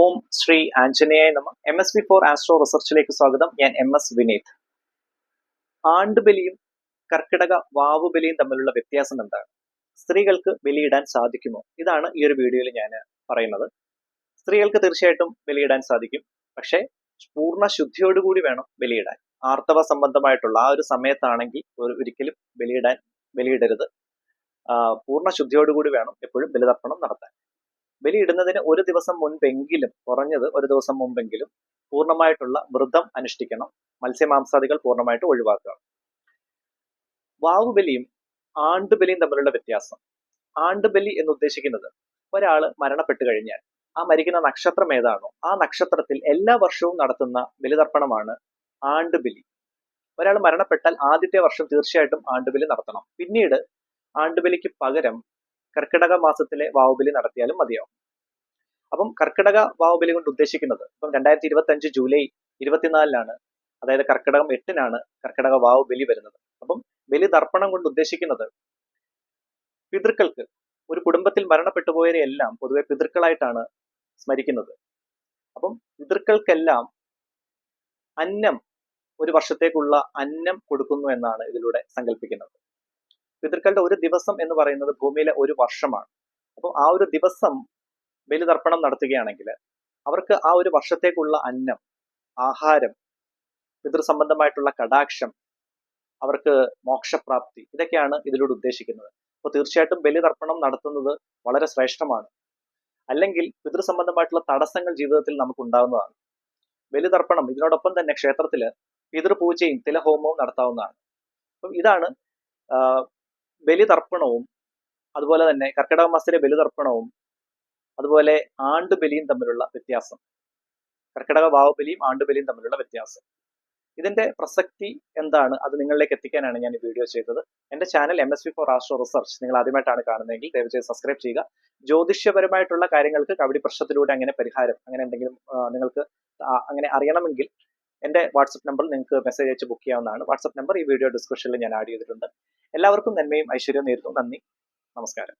ഓം ശ്രീ ആഞ്ജനേയ നമ. M S V for astro റിസർച്ചിലേക്ക് സ്വാഗതം. ഞാൻ എം എസ് വിനീത്. ആണ്ടുബലിയും കർക്കിടക വാവുബലിയും തമ്മിലുള്ള വ്യത്യാസം എന്താണ്? സ്ത്രീകൾക്ക് ബലിയിടാൻ സാധിക്കുമോ? ഇതാണ് ഈ ഒരു വീഡിയോയിൽ ഞാൻ പറയുന്നത്. സ്ത്രീകൾക്ക് തീർച്ചയായിട്ടും ബലിയിടാൻ സാധിക്കും. പക്ഷേ പൂർണ ശുദ്ധിയോടുകൂടി വേണം ബലിയിടാൻ. ആർത്തവ സംബന്ധമായിട്ടുള്ള ആ ഒരു സമയത്താണെങ്കിൽ ഒരു ഒരിക്കലും ബലിയിടാൻ ബലിയിടരുത്. പൂർണ ശുദ്ധിയോടുകൂടി വേണം എപ്പോഴും ബലിതർപ്പണം നടത്താൻ. ബലിയിടുന്നതിന് ഒരു ദിവസം മുൻപെങ്കിലും കുറഞ്ഞത് ഒരു ദിവസം മുമ്പെങ്കിലും പൂർണമായിട്ടുള്ള വ്രതം അനുഷ്ഠിക്കണം. മത്സ്യമാംസാദികൾ പൂർണമായിട്ട് ഒഴിവാക്കുക. വാവുബലിയും ആണ്ടുബലിയും തമ്മിലുള്ള വ്യത്യാസം. ആണ്ടുബലി എന്ന് ഉദ്ദേശിക്കുന്നത് ഒരാൾ മരണപ്പെട്ടു കഴിഞ്ഞാൽ ആ മരിക്കുന്ന നക്ഷത്രം ഏതാണോ ആ നക്ഷത്രത്തിൽ എല്ലാ വർഷവും നടത്തുന്ന ബലിതർപ്പണമാണ് ആണ്ടുബലി. ഒരാൾ മരണപ്പെട്ടാൽ ആദ്യത്തെ വർഷം തീർച്ചയായിട്ടും ആണ്ടുബലി നടത്തണം. പിന്നീട് ആണ്ടുബലിക്ക് പകരം കർക്കിടക മാസത്തിലെ വാവുബലി നടത്തിയാലും മതിയാവും. അപ്പം കർക്കിടക വാവുബലി കൊണ്ട് ഉദ്ദേശിക്കുന്നത് ഇപ്പം രണ്ടായിരത്തി ഇരുപത്തി അഞ്ച് ജൂലൈ ഇരുപത്തിനാലിനാണ് അതായത് കർക്കിടകം എട്ടിനാണ് കർക്കിടക വാവുബലി വരുന്നത്. അപ്പം ബലി ദർപ്പണം കൊണ്ട് ഉദ്ദേശിക്കുന്നത് പിതൃക്കൾക്ക് ഒരു കുടുംബത്തിൽ മരണപ്പെട്ടു പോയവരെ എല്ലാം പൊതുവെ പിതൃക്കളായിട്ടാണ് സ്മരിക്കുന്നത്. അപ്പം പിതൃക്കൾക്കെല്ലാം അന്നം ഒരു വർഷത്തേക്കുള്ള അന്നം കൊടുക്കുന്നു എന്നാണ് ഇതിലൂടെ സങ്കല്പിക്കുന്നത് പിതൃക്കളുടെ ഒരു ദിവസം എന്ന് പറയുന്നത് ഭൂമിയിലെ ഒരു വർഷമാണ്. അപ്പം ആ ഒരു ദിവസം ബലിതർപ്പണം നടത്തുകയാണെങ്കിൽ അവർക്ക് ആ ഒരു വർഷത്തേക്കുള്ള അന്നം ആഹാരം പിതൃസംബന്ധമായിട്ടുള്ള കടാക്ഷം അവർക്ക് മോക്ഷപ്രാപ്തി ഇതൊക്കെയാണ് ഇതിലൂടെ ഉദ്ദേശിക്കുന്നത്. അപ്പോൾ തീർച്ചയായിട്ടും ബലിതർപ്പണം നടത്തുന്നത് വളരെ ശ്രേഷ്ഠമാണ്. അല്ലെങ്കിൽ പിതൃസംബന്ധമായിട്ടുള്ള തടസ്സങ്ങൾ ജീവിതത്തിൽ നമുക്ക് ഉണ്ടാകുന്നതാണ് ബലിതർപ്പണം ഇതിനോടൊപ്പം തന്നെ ക്ഷേത്രത്തിൽ പിതൃപൂജയും തിലഹോമവും നടത്താവുന്നതാണ്. അപ്പം ഇതാണ് ബലിതർപ്പണവും അതുപോലെ തന്നെ കർക്കിടക മാസത്തിലെ ബലിതർപ്പണവും അതുപോലെ ആണ്ടുബലിയും തമ്മിലുള്ള വ്യത്യാസം. കർക്കിടക വാവുബലിയും ആണ്ടുബലിയും തമ്മിലുള്ള വ്യത്യാസം. ഇതിന്റെ പ്രസക്തി എന്താണ്? അത് നിങ്ങളിലേക്ക് എത്തിക്കാനാണ് ഞാൻ ഈ വീഡിയോ ചെയ്തത്. എന്റെ channel M S V for astro research നിങ്ങൾ ആദ്യമായിട്ടാണ് കാണുന്നതെങ്കിൽ ദയവചെയ്ത് സബ്സ്ക്രൈബ് ചെയ്യുക. ജ്യോതിഷ്യപരമായിട്ടുള്ള കാര്യങ്ങൾക്ക് കവടി പ്രശ്നത്തിലൂടെ അങ്ങനെ പരിഹാരം അങ്ങനെ എന്തെങ്കിലും നിങ്ങൾക്ക് അങ്ങനെ അറിയണമെങ്കിൽ എന്റെ വാട്സപ്പ് നമ്പർ നിങ്ങൾക്ക് മെസ്സേജ് അയച്ച് ബുക്ക് ചെയ്യാവുന്നതാണ്. വാട്സപ്പ് നമ്പർ ഈ വീഡിയോ ഡിസ്ക്രിപ്ഷനിൽ ഞാൻ ആഡ് ചെയ്തിട്ടുണ്ട്. എല്ലാവർക്കും നന്മയും ഐശ്വര്യവും നേരുന്നു. നന്ദി. നമസ്കാരം.